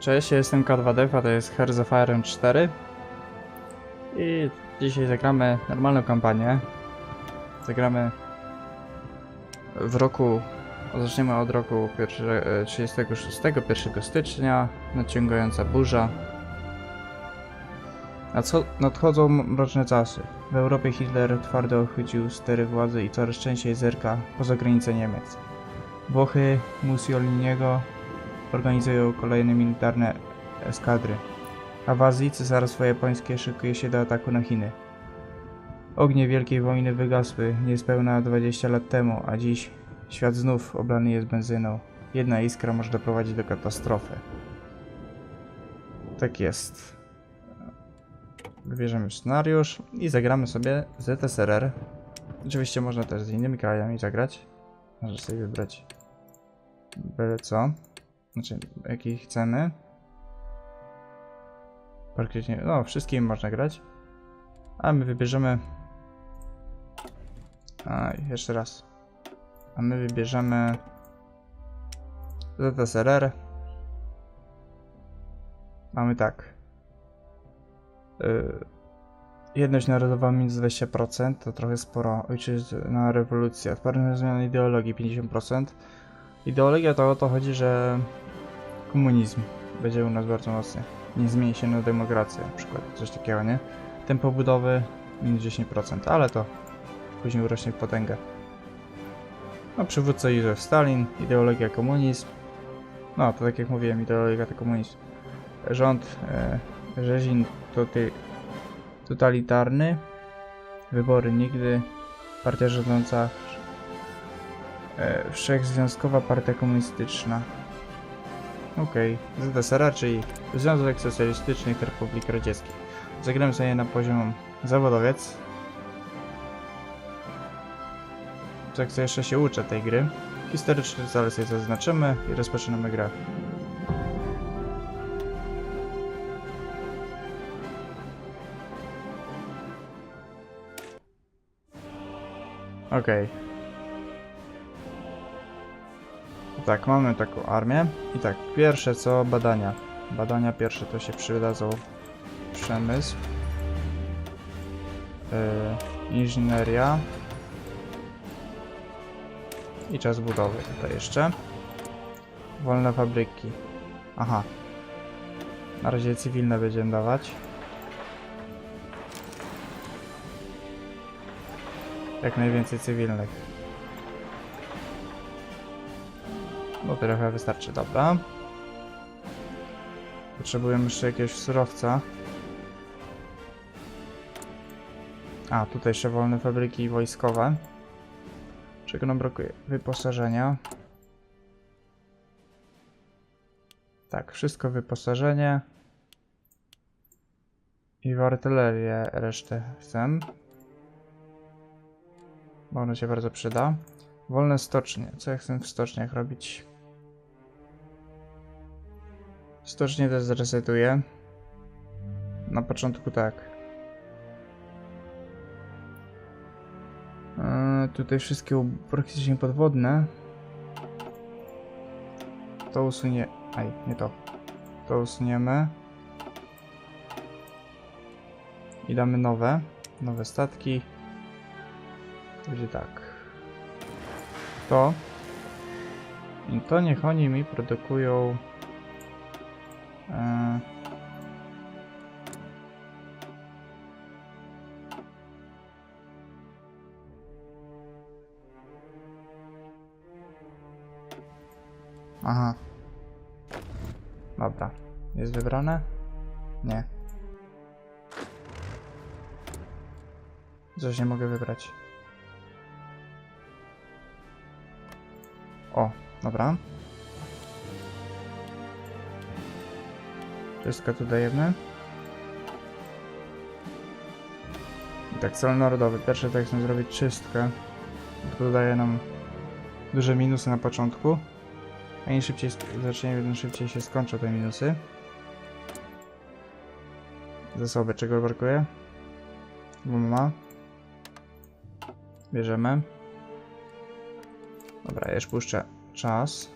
Cześć, jestem K2Dev, a to jest Hearts of Iron 4 i dzisiaj zagramy normalną kampanię. Zagramy w roku, zaczniemy od roku pierwsze- e, 36, 1 stycznia, nadciągająca burza. Nadcho- Nadchodzą mroczne czasy. W Europie Hitler twardo uchwycił stery władzy i coraz częściej zerka poza granice Niemiec. Włochy Mussoliniego organizują kolejne militarne eskadry, a w Azji cesarstwo japońskie szykuje się do ataku na Chiny. Ognie Wielkiej Wojny wygasły niespełna 20 lat temu, a dziś świat znów oblany jest benzyną. Jedna iskra może doprowadzić do katastrofy. Tak jest. Wybierzemy scenariusz i zagramy sobie ZSRR. Oczywiście można też z innymi krajami zagrać. Może sobie wybrać byle co. Znaczy, jaki chcemy. Praktycznie, no, wszystkim można grać. A my wybierzemy... A, jeszcze raz. A my wybierzemy... ZSRR. Mamy tak. Yy, jedność narodowa minus 20%, to trochę sporo. Ojczyzna rewolucja. Odporność na zmianę ideologii 50%. Ideologia to o to chodzi, że komunizm będzie u nas bardzo mocny. Nie zmieni się na demokrację, na przykład coś takiego, nie? Tempo budowy minus 10%, ale to później urośnie w potęgę. No, przywódca Józef Stalin, ideologia komunizm. No, to tak jak mówiłem, ideologia to komunizm. Rząd e, to ty, totalitarny. Wybory nigdy. Partia rządząca E, Wszechzwiązkowa Partia Komunistyczna. Okej, okay. ZSRR, czyli Związek Socjalistycznych Republik Radzieckich. Zagramy sobie na poziom zawodowiec. Tak to jeszcze się uczę tej gry. Historyczny cele sobie zaznaczymy i rozpoczynamy grę. Okej. Tak, mamy taką armię. I tak, pierwsze co badania. Badania pierwsze to się przydadzą przemysł. Yy, inżynieria. I czas budowy tutaj jeszcze. Wolne fabryki. Aha. Na razie cywilne będziemy dawać. Jak najwięcej cywilnych. Bo trochę wystarczy, dobra. Potrzebujemy jeszcze jakiegoś surowca. A, tutaj jeszcze wolne fabryki wojskowe. Czego nam brakuje? Wyposażenia. Tak, wszystko wyposażenie. I w artylerię resztę chcę. Bo ono się bardzo przyda. Wolne stocznie. Co ja chcę w stoczniach robić? Stocznie też zresetuję. Na początku tak. Eee, tutaj wszystkie praktycznie podwodne. To usunie... Aj, nie to. To usuniemy. I damy nowe. Nowe statki. Będzie tak. To. I to niech oni mi produkują. E... Aha. Dobra. Jest wybrane? Nie. Coś nie mogę wybrać. O, dobra. Wszystko tu dajemy. Tak, cel narodowy. Pierwsze tak chcę zrobić czystkę. To daje nam duże minusy na początku. A im szybciej zaczniemy, tym szybciej się skończą te minusy. Zasoby, czego brakuje? Guma. Bierzemy. Ja już puszczę czas.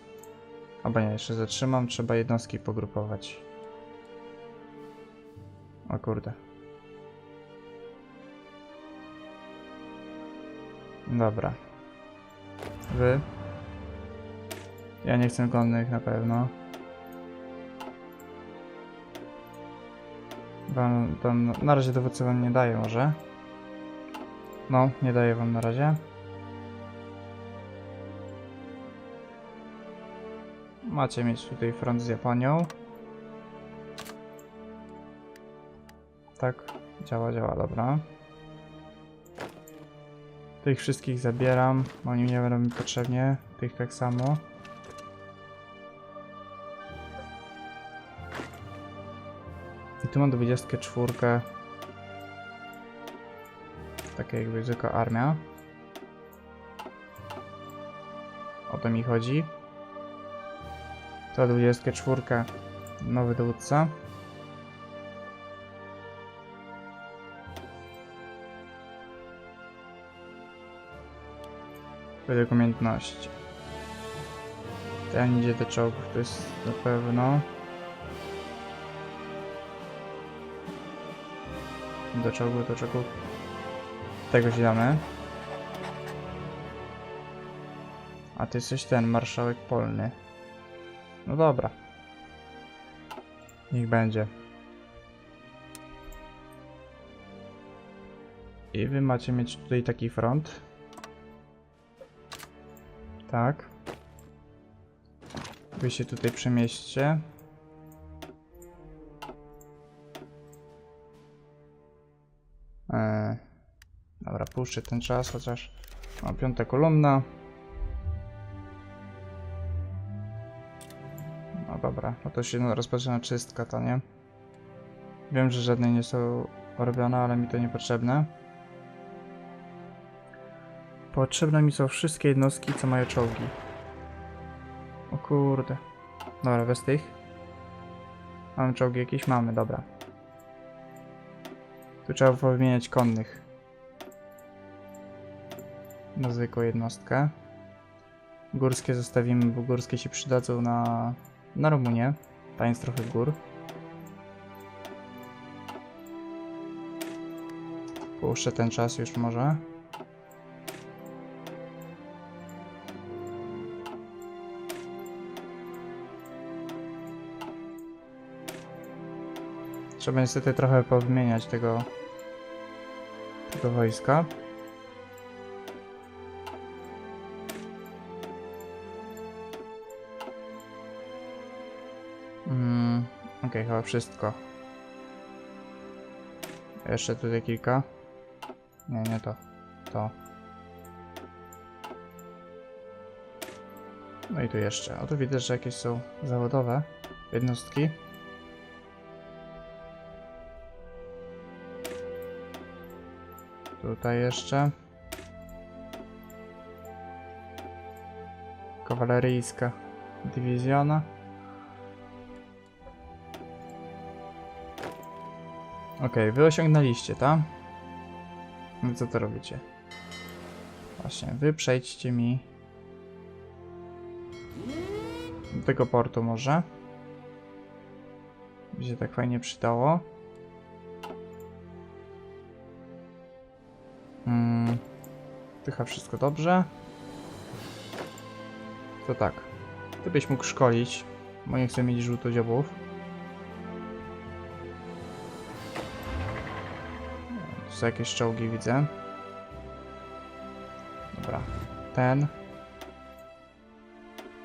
Albo nie, jeszcze zatrzymam, trzeba jednostki pogrupować. O kurde. Dobra. Wy? Ja nie chcę konnych na pewno. Wam tam na razie dowódcy wam nie daje może. No, nie daję wam na razie. Macie mieć tutaj front z Japonią. Tak, działa, działa, dobra. Tych wszystkich zabieram, oni nie będą mi potrzebnie, tych tak samo. I tu mam 24. Taka jakby zwykła armia. O to mi chodzi. To 24. Nowy dowódca. Według umiejętności. Ten idzie do czołgów, to jest na pewno. Do czołgu, do czołgu. Tego ci damy. A ty jesteś ten, marszałek polny. No dobra. Niech będzie. I wy macie mieć tutaj taki front. Tak. Wy się tutaj przemieśćcie. Eee, dobra, puszczę ten czas, chociaż mam piąta kolumna. To się no, rozpoczyna czystka, to nie? Wiem, że żadne nie są robione, ale mi to niepotrzebne. Potrzebne mi są wszystkie jednostki, co mają czołgi. O kurde. Dobra, bez tych. Mamy czołgi jakieś? Mamy, dobra. Tu trzeba wymieniać konnych. Na zwykłą jednostkę. Górskie zostawimy, bo górskie się przydadzą na, na Rumunię. Tam jest trochę gór. Puszczę ten czas już może. Trzeba niestety trochę powymieniać tego, tego wojska. Okej, chyba wszystko. Jeszcze tutaj kilka. Nie, nie to. To. No i tu jeszcze. A tu widzę, że jakieś są zawodowe jednostki. Tutaj jeszcze. Kawaleryjska dywizjona. Okej, wy osiągnęliście, tak? No co to robicie? Właśnie, wy przejdźcie mi do tego portu może. By się tak fajnie przydało. Mm, Tycha wszystko dobrze. To tak. Ty byś mógł szkolić, bo nie chcę mieć żółtodziobów. Tu są jakieś czołgi, widzę. Dobra. Ten.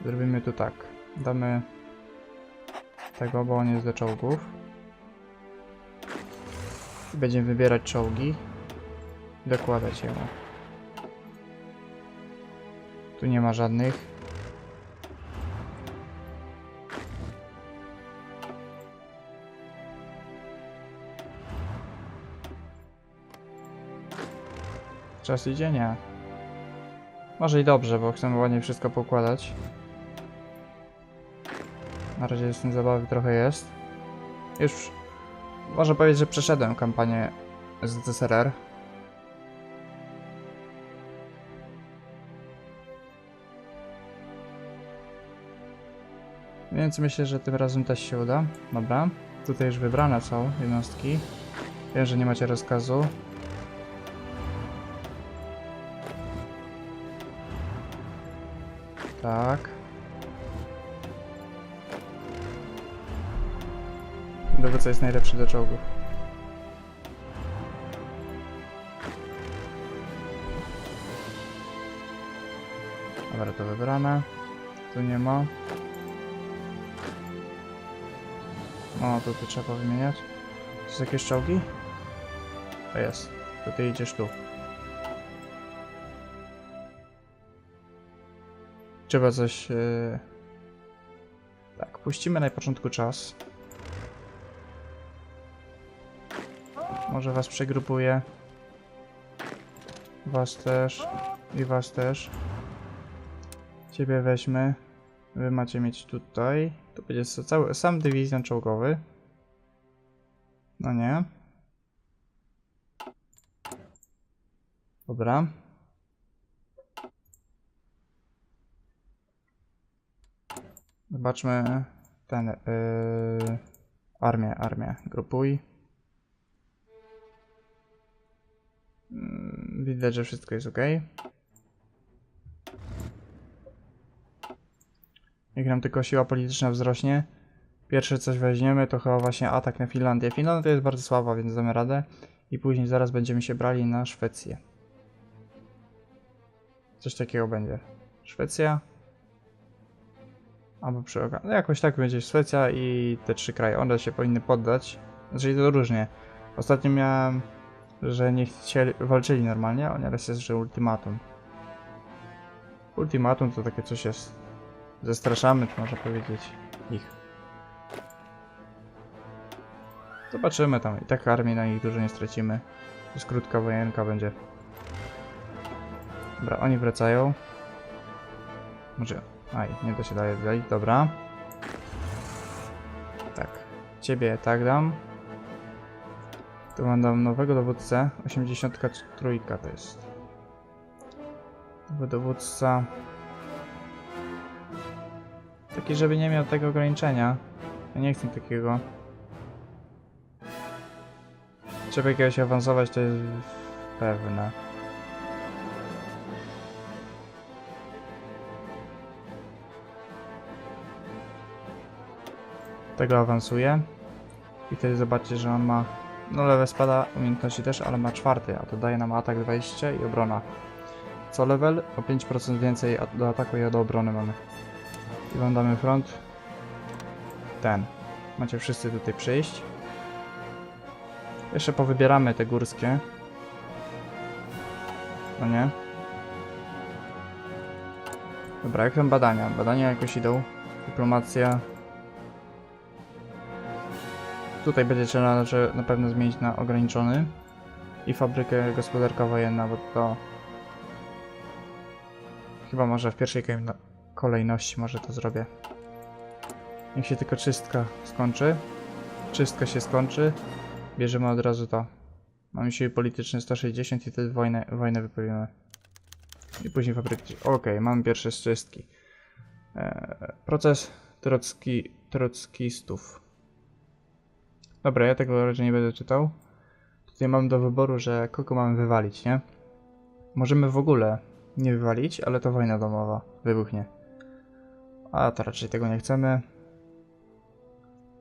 Zrobimy tu tak. Damy tego, bo on jest do czołgów. I będziemy wybierać czołgi dokładać ją. Tu nie ma żadnych. Czas idzie? Nie. Może i dobrze, bo chcemy ładnie wszystko pokładać. Na razie z tym zabawy trochę jest. Już można powiedzieć, że przeszedłem kampanię z DSRR. Więc myślę, że tym razem też się uda. Dobra. Tutaj już wybrane są jednostki. Wiem, że nie macie rozkazu. Tak. Dowódca jest najlepszy do czołgów. Dobra, to wybrane. Tu nie ma. No, to tu trzeba wymieniać. To są jakieś czołgi? A jest. To ty idziesz tu. Trzeba coś... Yy... Tak, puścimy na początku czas. Może was przegrupuję. Was też. I was też. Ciebie weźmy. Wy macie mieć tutaj. To będzie cały, sam dywizjon czołgowy. No nie. Dobra. Zobaczmy ten. Yy, armię, armię. Grupuj. Mm, Widać, że wszystko jest ok. Jak nam tylko siła polityczna wzrośnie, pierwsze coś weźmiemy to chyba właśnie atak na Finlandię. Finlandia jest bardzo słaba, więc damy radę. I później zaraz będziemy się brali na Szwecję. Coś takiego będzie. Szwecja. Albo przy okazji. No jakoś tak będzie Szwecja i te trzy kraje. One się powinny poddać. Znaczy to różnie. Ostatnio miałem, że nie chcieli, walczyli normalnie, a teraz jest, że ultimatum. Ultimatum to takie coś jest. Zastraszamy, można powiedzieć, ich. Zobaczymy tam. I tak armii na nich dużo nie stracimy. To jest krótka wojenka będzie. Dobra, oni wracają. Może... Aj, nie da się dalej dalej. Dobra. Tak. Ciebie tak dam. Tu mam nowego dowódcę. 83 to jest. Nowy dowódca. Taki, żeby nie miał tego ograniczenia. Ja nie chcę takiego. Trzeba jakiegoś awansować, to jest pewne. Tego awansuje. I wtedy zobaczcie, że on ma... No lewe spada, umiejętności też, ale ma czwarty, a to daje nam atak 20 i obrona. Co level? O 5% więcej do ataku i do obrony mamy. I wam damy front. Ten. Macie wszyscy tutaj przyjść. Jeszcze powybieramy te górskie. No nie? Dobra, jak tam badania? Badania jakoś idą. Dyplomacja. Tutaj będzie trzeba na, że na pewno zmienić na ograniczony. I fabrykę gospodarka wojenna, bo to... Chyba może w pierwszej kolejno- kolejności może to zrobię. Niech się tylko czystka skończy. Czystka się skończy. Bierzemy od razu to. Mamy siły polityczne 160 i wtedy wojnę, wojnę wypowiemy. I później fabryki. Okej, mamy pierwsze czystki. Eee, proces trocki, trockistów. Dobra, ja tego raczej nie będę czytał. Tutaj mam do wyboru, że kogo mamy wywalić, nie? Możemy w ogóle nie wywalić, ale to wojna domowa wybuchnie. A to raczej tego nie chcemy.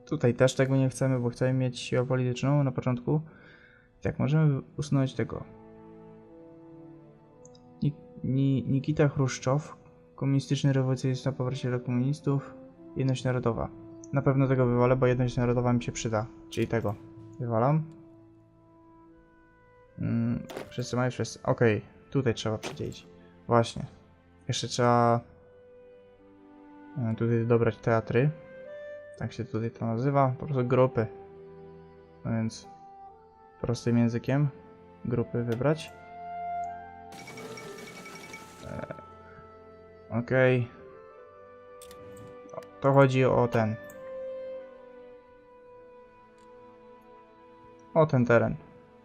Tutaj też tego nie chcemy, bo chcemy mieć siłę polityczną na początku. Tak, możemy usunąć tego. Ni Ni Nikita Chruszczow, komunistyczny rewolucjonista powrocie do komunistów, jedność narodowa. Na pewno tego wywalę, bo jedność narodowa mi się przyda. Czyli tego. Wywalam. Mm, wszyscy mają wszyscy. Okej, tutaj trzeba przydzielić. Właśnie. Jeszcze trzeba e, tutaj dobrać teatry. Tak się tutaj to nazywa. Po prostu grupy. No więc prostym językiem grupy wybrać. E, Okej. O, To chodzi o ten. O ten teren.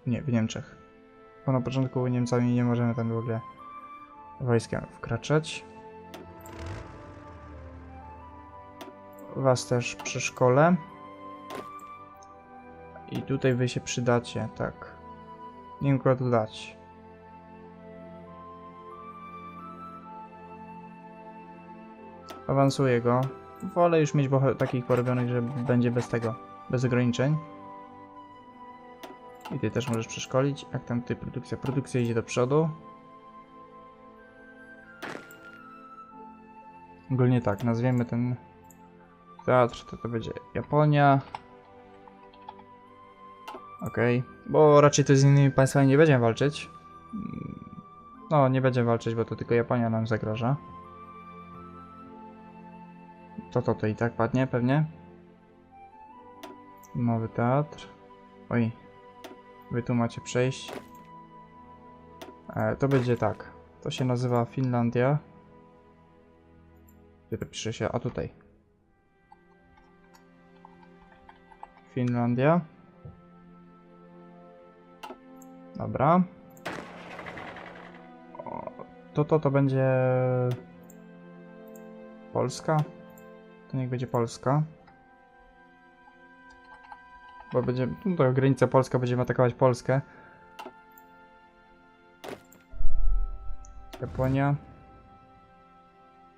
Nie, w Niemczech. Bo na początku Niemcami nie możemy tam w ogóle wojskiem wkraczać. was też przy szkole. I tutaj wy się przydacie, tak. Nie wiem tu dać. Awansuję go. Wolę już mieć takich porobionych, że będzie bez tego, bez ograniczeń. I ty też możesz przeszkolić. Jak tam tutaj produkcja? Produkcja idzie do przodu. Ogólnie tak, nazwiemy ten teatr, to to będzie Japonia. Okej, bo raczej to z innymi państwami nie będziemy walczyć. No, nie będziemy walczyć, bo to tylko Japonia nam zagraża. To to to i tak padnie pewnie. Nowy teatr. Oj. Wy tu macie przejść. E, to będzie tak. To się nazywa Finlandia. Gdzie to pisze się? A tutaj. Finlandia. Dobra. To to to będzie Polska. To niech będzie Polska. Bo będzie. No to granica Polska będziemy atakować Polskę. Japonia.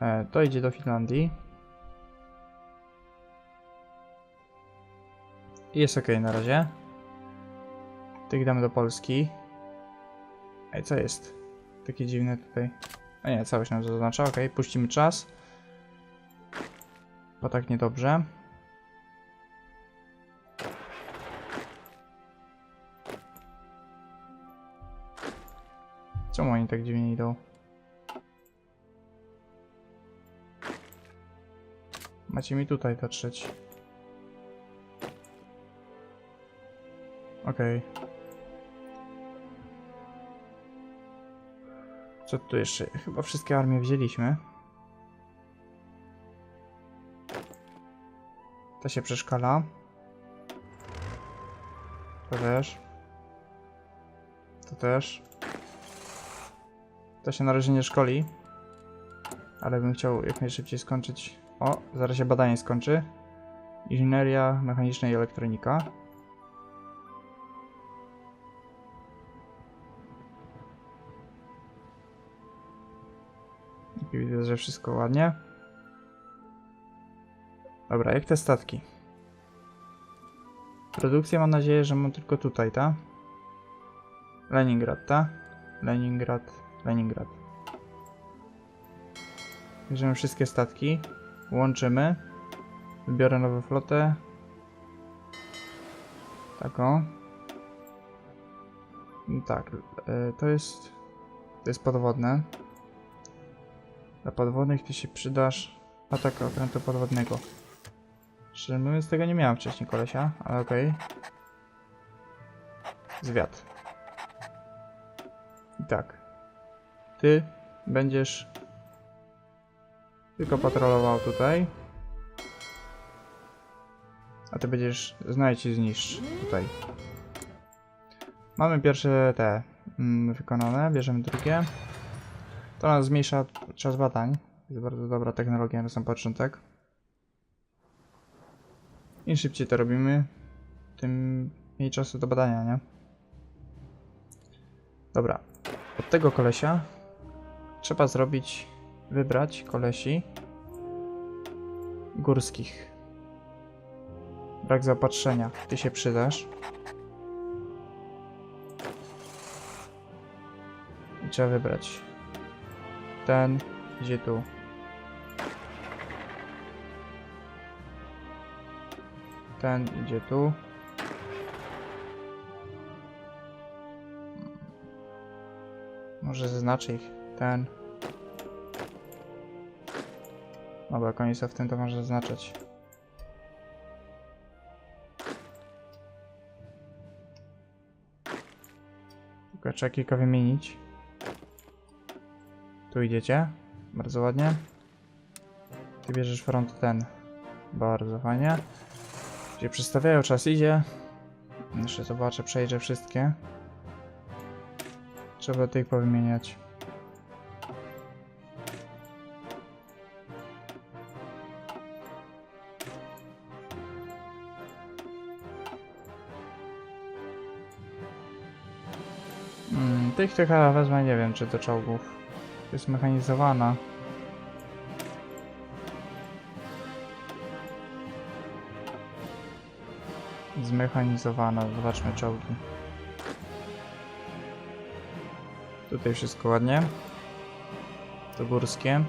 E, to idzie do Finlandii. I jest ok na razie. Tych damy do Polski. Ej, co jest? Takie dziwne tutaj. A nie, całość nam zaznacza. Ok, puścimy czas. Bo tak niedobrze. Czemu oni tak dziwnie idą? Macie mi tutaj dotrzeć. Okej. Co tu jeszcze? Chyba wszystkie armie wzięliśmy. To się przeszkala. To też. To też. To się na razie nie szkoli. Ale bym chciał jak najszybciej skończyć. O, zaraz się badanie skończy. Inżynieria mechaniczna i elektronika. I widzę, że wszystko ładnie. Dobra, jak te statki? Produkcję mam nadzieję, że mam tylko tutaj, ta? Leningrad, ta? Leningrad, Leningrad. Bierzemy wszystkie statki, łączymy. Wybiorę nową flotę. Taką. Tak, e, to jest. To jest podwodne. Dla podwodnych ty się przydasz atak okrętu podwodnego. Szczerze mówiąc, tego nie miałem wcześniej kolesia, ale okej. Zwiat. I tak. Ty będziesz tylko patrolował tutaj. A ty będziesz znajdź i zniszcz tutaj. Mamy pierwsze te mm, wykonane, bierzemy drugie. To nas zmniejsza czas badań. Jest bardzo dobra technologia na sam początek. Im szybciej to robimy, tym mniej czasu do badania, nie? Dobra. Od tego kolesia trzeba zrobić, wybrać kolesi górskich. Brak zaopatrzenia. Ty się przydasz. I trzeba wybrać. Ten idzie tu. Ten idzie tu. Może zaznaczę ich. Ten. Dobra, jak oni są w tym, to może zaznaczać. Tylko trzeba kilka wymienić. Tu idziecie. Bardzo ładnie. Ty bierzesz front ten. Bardzo fajnie. Się przedstawiają, czas idzie. Jeszcze zobaczę, przejrzę wszystkie. Trzeba tych powymieniać. Tych tych wezmę, nie wiem czy do czołgów. Jest mechanizowana. Zmechanizowana, zobaczmy czołgi. Tutaj wszystko ładnie. To górskie.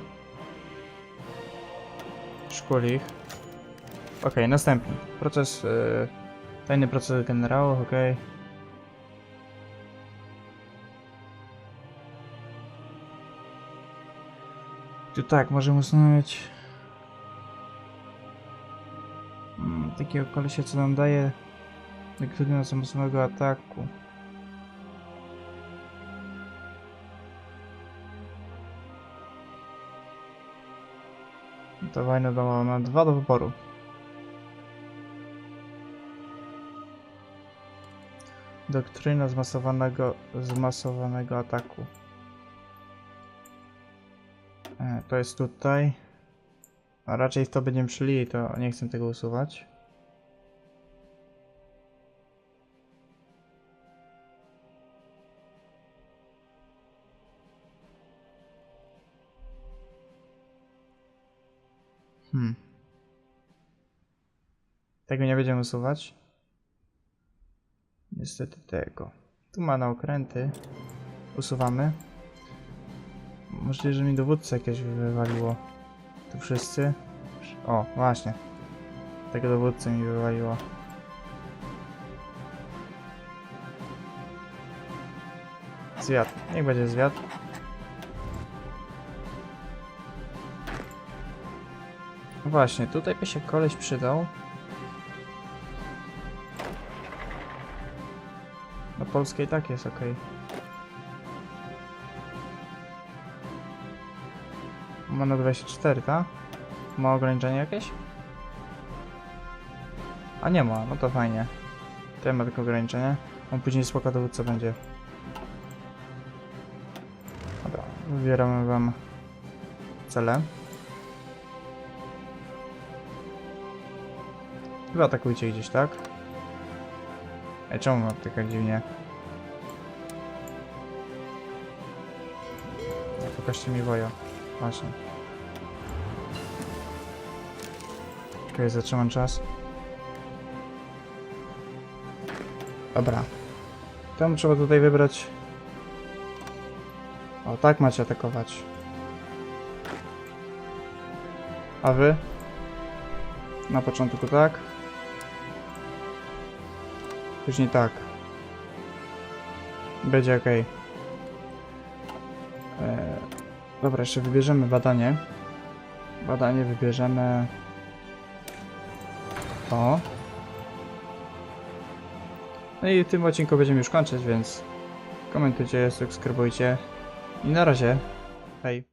Szkulich. Okej, następny. Proces. Yy, tajny proces generałów, okej. Tu tak, możemy ustanowić mm, takiego kolesia, co nam daje negatywnego samego ataku. To wojna domowa ma dwa do wyboru. Doktryna zmasowanego, zmasowanego ataku. To jest tutaj. A raczej w to będziemy szli to nie chcę tego usuwać. Hmm. Tego nie będziemy usuwać. Niestety tego. Tu ma na okręty. Usuwamy. Możliwe, że mi dowódcę jakieś wywaliło. Tu wszyscy. O, właśnie. Tego dowódcę mi wywaliło. Zwiat. Niech będzie zwiat. Właśnie, tutaj by się koleś przydał. Na polskiej tak jest ok. Ma na 24, tak? Ma ograniczenie jakieś? A nie ma, no to fajnie. Ten ma tylko ograniczenie. On później spoko dowódca będzie. Dobra, wybieramy wam cele. Chyba atakujcie gdzieś, tak? Ej, czemu mam tak dziwnie? Pokażcie mi woja. Właśnie. Okej, zatrzymam czas. Dobra. Tam trzeba tutaj wybrać... O, tak macie atakować. A wy? Na początku tak. Później tak. Będzie ok. Eee, dobra, jeszcze wybierzemy badanie. Badanie wybierzemy. To. No i w tym odcinku będziemy już kończyć, więc komentujcie, subskrybujcie. I na razie. Hej.